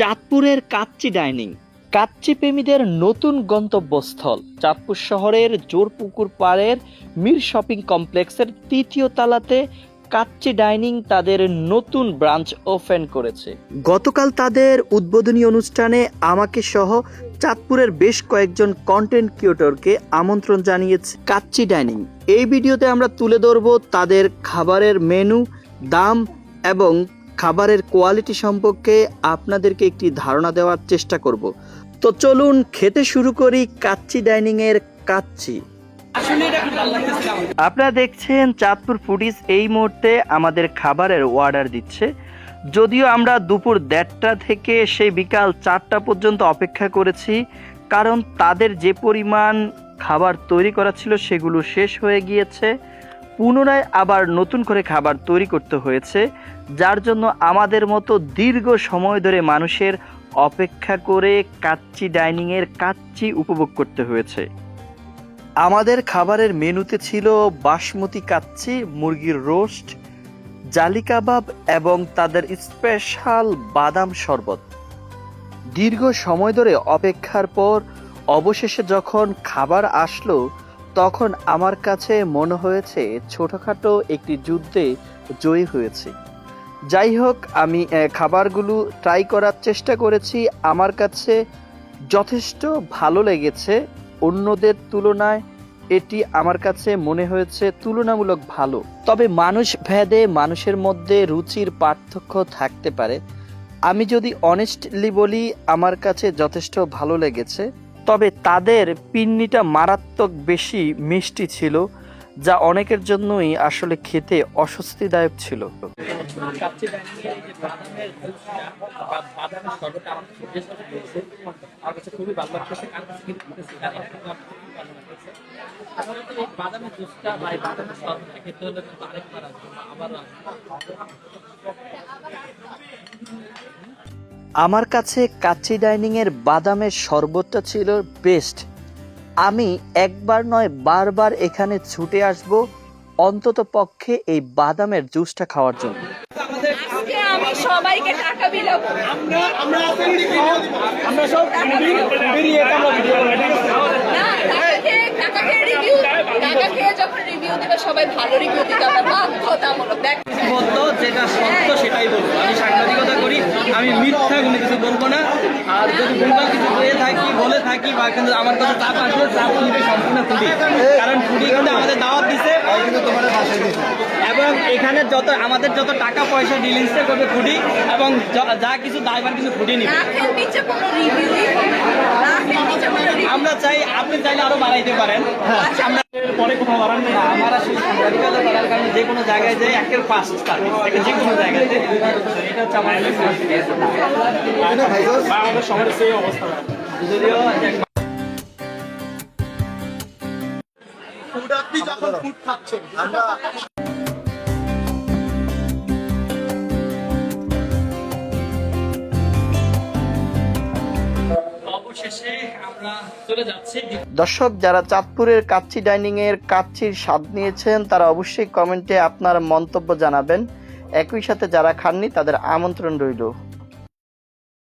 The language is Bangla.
চাঁদপুরের কাচ্চি ডাইনিং। কাচ্চি প্রেমীদের নতুন গন্তব্যস্থল। চাঁদপুর শহরের জোরপুকুর পাড়ের মীর শপিং কমপ্লেক্সের তৃতীয় তালাতে কাচ্চি ডাইনিং তাদের নতুন ব্রাঞ্চ ওপেন করেছে। গতকাল তাদের উদ্বোধনী অনুষ্ঠানে আমাকে সহ চাঁদপুরের বেশ কয়েকজন কন্টেন্ট ক্রিয়েটরকে আমন্ত্রণ জানিয়েছে কাচ্চি ডাইনিং। এই ভিডিওতে আমরা তুলে ধরব তাদের খাবারের মেনু দাম এবং খাবারের কোয়ালিটি সম্পর্কে আপনাদেরকে একটি ধারণা দেওয়ার চেষ্টা করব। তো চলুন খেতে শুরু করি কাচ্চি ডাইনিং এর কাচ্চি। আপনারা দেখছেন চাঁদপুর ফুডিস, এই মুহূর্তে আমাদের খাবারের অর্ডার দিচ্ছে। যদিও আমরা দুপুর দেড়টা থেকে সেই বিকাল চারটা পর্যন্ত অপেক্ষা করেছি, কারণ তাদের যে পরিমাণ খাবার তৈরি করা ছিল সেগুলো শেষ হয়ে গিয়েছে। পুনরায় আবার নতুন করে খাবার তৈরি করতে হয়েছে, যার জন্য আমাদের মতো দীর্ঘ সময় ধরে মানুষের অপেক্ষা করে কাচ্চি ডাইনিংয়ের কাচ্চি উপভোগ করতে হয়েছে। আমাদের খাবারের মেনুতে ছিল বাসমতি কাচ্চি, মুরগির রোস্ট, জালি কাবাব এবং তাদের স্পেশাল বাদাম শরবত। দীর্ঘ সময় ধরে অপেক্ষার পর অবশেষে যখন খাবার আসলো তখন আমার কাছে মনে হয়েছে ছোটোখাটো একটি যুদ্ধে জয়ী হয়েছে। যাই হোক, আমি খাবারগুলো ট্রাই করার চেষ্টা করেছি। আমার কাছে যথেষ্ট ভালো লেগেছে। অন্যদের তুলনায় এটি আমার কাছে মনে হয়েছে তুলনামূলক ভালো। তবে মানুষ ভেদে মানুষের মধ্যে রুচির পার্থক্য থাকতে পারে। আমি যদি অনেস্টলি বলি, আমার কাছে যথেষ্ট ভালো লেগেছে। তবে তাদের পিন্নিটা মারাত্মক বেশি মিষ্টি ছিল যা অনেকের জন্যই আসলে খেতে অস্বস্তিদায়ক ছিল। আমার কাছে আমার আমার আমার কাচ্চি ডাইনিং এর বাদামের শরবতটা ছিল বেস্ট আমি একবার নয় বারবার এখানে ছুটে আসব অন্তত পক্ষে এই বাদামের জুসটা খাওয়ার জন্য। আমি সবাইকে টাকা বিলাবো আমরা সব বেরিয়ে আমরা ভিডিও না টাকা খেয়ে রিভিউ টাকা খেয়ে যখন রিভিউ দিবে সবাই ভালো রিভিউ দিতে হবে বাধ্যতামূলক দেখ। বলতো যেটা সত্য সেটাই বলব আমি সাংবাদিকতা করি আমি মিথ্যা কোনো কিছু বলব না আর যদি ভুলভাল কিছু বলে থাকি বলে থাকি বা কিন্তু আমার কাছে চাপ আসলে চাপ নিবে সম্পূর্ণ কারণ কিন্তু আমাদের দাওয়াত দিছে। এবং এখানে যত, আমাদের যত টাকা পয়সা ডিলিংসে করবে ফুডি এবং যা কিছু দায়বার কিছু ফুডি নিবে। চাই, আপনি চাইলে আরও বাড়াইতে পারেন। পরে কোথাও বাড়ান না, আমার আসলে যে কোনো জায়গায় যাই একের সার্ভিস এটা যে কোনো জায়গাতে এটা সেই অবস্থা। যদিও আপনি যখন ফুড খাচ্ছেন দর্শক, যারা চাঁদপুরের কাচ্ছি ডাইনিং এর কাচ্ছির স্বাদ নিয়েছেন, তারা অবশ্যই কমেন্টে আপনার মন্তব্য জানাবেন। একই সাথে যারা খাননি, তাদের আমন্ত্রণ রইল।